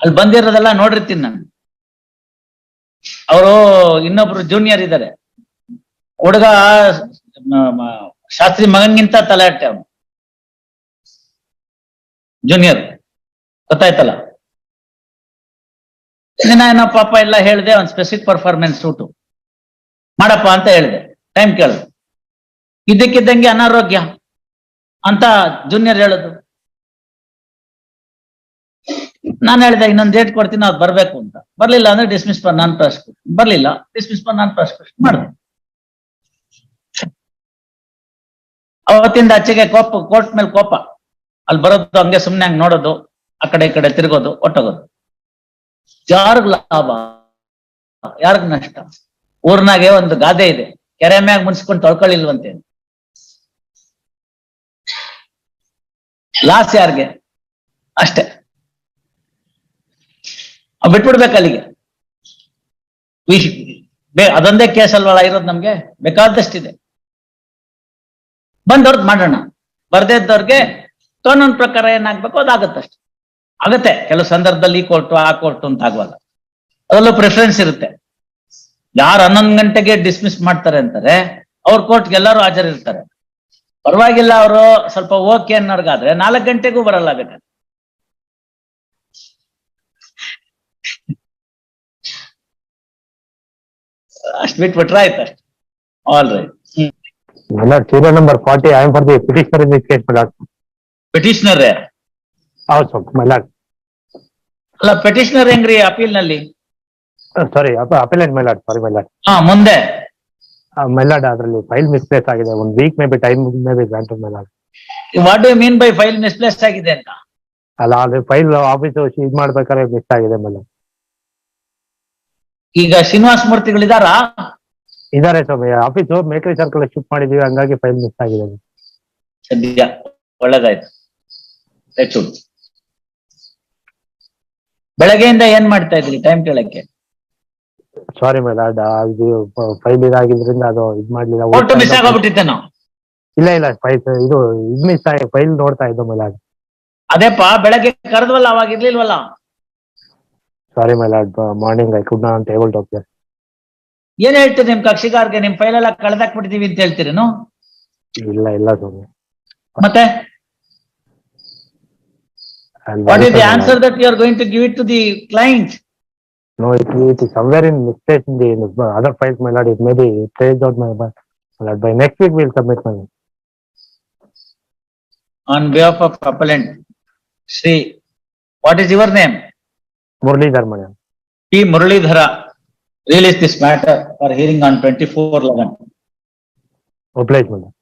ಅಲ್ಲಿ ಬಂದಿರೋದೆಲ್ಲ ನೋಡಿರ್ತೀನಿ ನಾನು. ಅವರು ಇನ್ನೊಬ್ರು ಜೂನಿಯರ್ ಇದ್ದಾರೆ ಹುಡುಗ ಶಾಸ್ತ್ರಿ ಮಗನ್ಗಿಂತ ತಲೆಹಟ್ಟೆ ಅವನು. ಜೂನಿಯರ್ ಗೊತ್ತಾಯ್ತಲ್ಲ? ದಿನ ಏನೋ ಪಾಪ ಎಲ್ಲ ಹೇಳಿದೆ ಒಂದು ಸ್ಪೆಸಿಫಿಕ್ ಪರ್ಫಾರ್ಮೆನ್ಸ್ ಸೂಟು ಮಾಡಪ್ಪ ಅಂತ ಹೇಳಿದೆ. ಟೈಮ್ ಕೇಳಿದೆ ಇದಕ್ಕಿದ್ದಂಗೆ ಅನಾರೋಗ್ಯ ಅಂತ ಜೂನಿಯರ್ ಹೇಳುದು. ನಾನು ಹೇಳಿದೆ ಇನ್ನೊಂದು ಡೇಟ್ ಕೊಡ್ತೀನಿ, ಅದು ಬರಬೇಕು ಅಂತ. ಬರ್ಲಿಲ್ಲ ಅಂದ್ರೆ ಡಿಸ್ಮಿಸ್ ಫಾರ್ ನಾನ್ ಪ್ರಾಸಿಕ್ಯೂಷನ್ ಬರ್ಲಿಲ್ಲ ಡಿಸ್ಮಿಸ್ ಫಾರ್ ನಾನ್ ಪ್ರಾಸಿಕ್ಯೂಷನ್ ಮಾಡಿದೆ. ಅವತ್ತಿಂದ ಆಚೆಗೆ ಕೋಪ, ಕೋರ್ಟ್ ಮೇಲೆ ಕೋಪ. ಅಲ್ಲಿ ಬರೋದು ಹಂಗೆ ಸುಮ್ನೆ ಹಂಗೆ ನೋಡೋದು, ಆ ಕಡೆ ಈ ಕಡೆ ತಿರುಗೋದು, ಒಟ್ಟೋಗೋದು. ಯಾರಿಗ್ ಲಾಭ, ಯಾರಿಗ್ ನಷ್ಟ? ಊರ್ನಾಗೆ ಒಂದು ಗಾದೆ ಇದೆ. ಕೆರೆ ಮ್ಯಾಗ ಮುನ್ಸ್ಕೊಂಡು ತೊಳ್ಕೊಳ್ಳಿಲ್ವಂತೆ ಲಾಸ್ ಯಾರಿಗೆ? ಅಷ್ಟೇ. ಬಿಟ್ಬಿಡ್ಬೇಕು ಅಲ್ಲಿಗೆ. ಅದೊಂದೇ ಕೇಸ್ ಅಲ್ವಾಳ ಇರೋದು ನಮ್ಗೆ? ಬೇಕಾದಷ್ಟಿದೆ. ಬಂದವ್ರದ್ ಮಾಡೋಣ. ಬರ್ದೇ ಇದ್ದವ್ರಿಗೆ ಕಾನೂನು ಪ್ರಕಾರ ಏನಾಗ್ಬೇಕು ಅದಾಗತ್ತಷ್ಟೆ. ಆಗತ್ತೆ. ಕೆಲವು ಸಂದರ್ಭದಲ್ಲಿ ಈ ಕೋರ್ಟು ಆ ಕೋರ್ಟು ಅಂತ ಆಗುವಾಗ ಅದರಲ್ಲೂ ಪ್ರಿಫರೆನ್ಸ್ ಇರುತ್ತೆ. ಯಾರು ಹನ್ನೊಂದು ಗಂಟೆಗೆ ಡಿಸ್ಮಿಸ್ ಮಾಡ್ತಾರೆ ಅಂತಾರೆ, ಅವ್ರ ಕೋರ್ಟ್ಗೆ ಎಲ್ಲರೂ ಹಾಜರಿರ್ತಾರೆ. ಪರವಾಗಿಲ್ಲ ಅವರು ಸ್ವಲ್ಪ ಓಕೆ ಅನ್ನೋರ್ಗಾದ್ರೆ ನಾಲ್ಕು ಗಂಟೆಗೂ ಬರಲ್ಲ ಬೇಕಾದ್ರೆ. ಅಷ್ಟು ಬಿಟ್ಬಿಟ್ರ ಆಯ್ತು ಅಷ್ಟು. All right serial number forty I am for the petitioner in this case my lord petitioner ಹೌದು ಸ್ವಲ್ಪ ಮಲಾಡ್ ಅಲ್ಲ ಪಿಟಿಷನರ್ ಹೆಂಗ್ರಿ ಅಪೀಲ್ನಲ್ಲಿ ಸಾರಿ ಅಪೀಲ್ ಅಂಡ್ ಮಲಾಡ್ ಸಾರಿ ಮಲಾಡ್ ಹಾ ಮುಂದೆ. ಮಲಾಡ್ ಅದರಲ್ಲಿ ಫೈಲ್ ಮಿಸ್ಪ್ಲೇಸ್ ಆಗಿದೆ. ಒಂದು week maybe time maybe grant my lord what do you mean by file misplace ಆಗಿದೆ ಅಂತ? ಅಲ್ಲ ಅದು ಫೈಲ್ ಆಫೀಸ್ ಇದು ಮಾಡ್ಬೇಕಾದ್ರೆ ಮಿಸ್ ಆಗಿದೆ ಮಲಾಡ್ ಈಗ ಶ್ರೀನಿವಾಸ ಮೂರ್ತಿಗಳಿದಾರಾ ಇದಾರೆ ಸ್ವಾಮಿ, ಆಫೀಸು ಮೇಕರಿ ಸರ್ಕಲ್ ಶಿಫ್ಟ್ ಮಾಡಿದೀವಿ, ಹಂಗಾಗಿ ಫೈಲ್ ಮಿಸ್ ಆಗಿದೆ. ಸದ್ಯ. ಒಳ್ಳೇದಾಯ್ತು. ಹೆಚ್ಚು ಬೆಳಗ್ಗೆಯಿಂದ ಏನ್ ಮಾಡ್ತಾ ಇದ್ರಿ? ಟೈಮ್ ಕೇಳಕ್ಕೆ. ಸಾರಿ ಮೇಡಮ್ ಇದು ಫೈಲ್ ಇದಾಗಿದ್ರಿಂದ ಅದು ಇದ್ ಮಾಡ್ಲಿಲ್ಲ. ಒಟ್ಟು ಮಿಸ್ ಆಗೋಗ್ಬಿಟ್ಟಿತ್ತೆ ನಾವು ಇಲ್ಲ ಇಲ್ಲ. ಫೈಲ್ ಇದು ಇದ್ ಮಿಸ್ ಆಗಿ ಫೈಲ್ ನೋಡ್ತಾ ಇದ್ದೆ ಮೇಲೆ. ಅದೇಪ್ಪ ಬೆಳಗ್ಗೆ ಕರೆದ್ವಲ್ಲ ಅವಾಗ ಇರ್ಲಿಲ್ವಲ್ಲ? Sorry, my lord, morning I could not able to appear. ಏನ್ ಹೇಳ್ತೀರಿ ನಿಮ್ ಕಕ್ಷಿಗಾರ್ಗೆ ನಿಮ್ ಫೈಲ್ ಎಲ್ಲ ಕಳ್ದಾಕ್ಬಿಟ್ಟಿದೀವಿ ಅಂತ ಹೇಳ್ತೀರೇನು ಇಲ್ಲ ಇಲ್ಲ ಸ್ವಾಮಿ. ಮತ್ತೆ I'm what is the my answer lord. That you are to to give it to the No, it, it is somewhere in mistake in the, in the other files, my lord. It may be traced out, my, my lord. By next week, we'll submit, my On behalf of appellant, appellant what is your name Muralidhar Madam. P. Muralidhara released this matter for hearing on 24 11. Obliged Madam.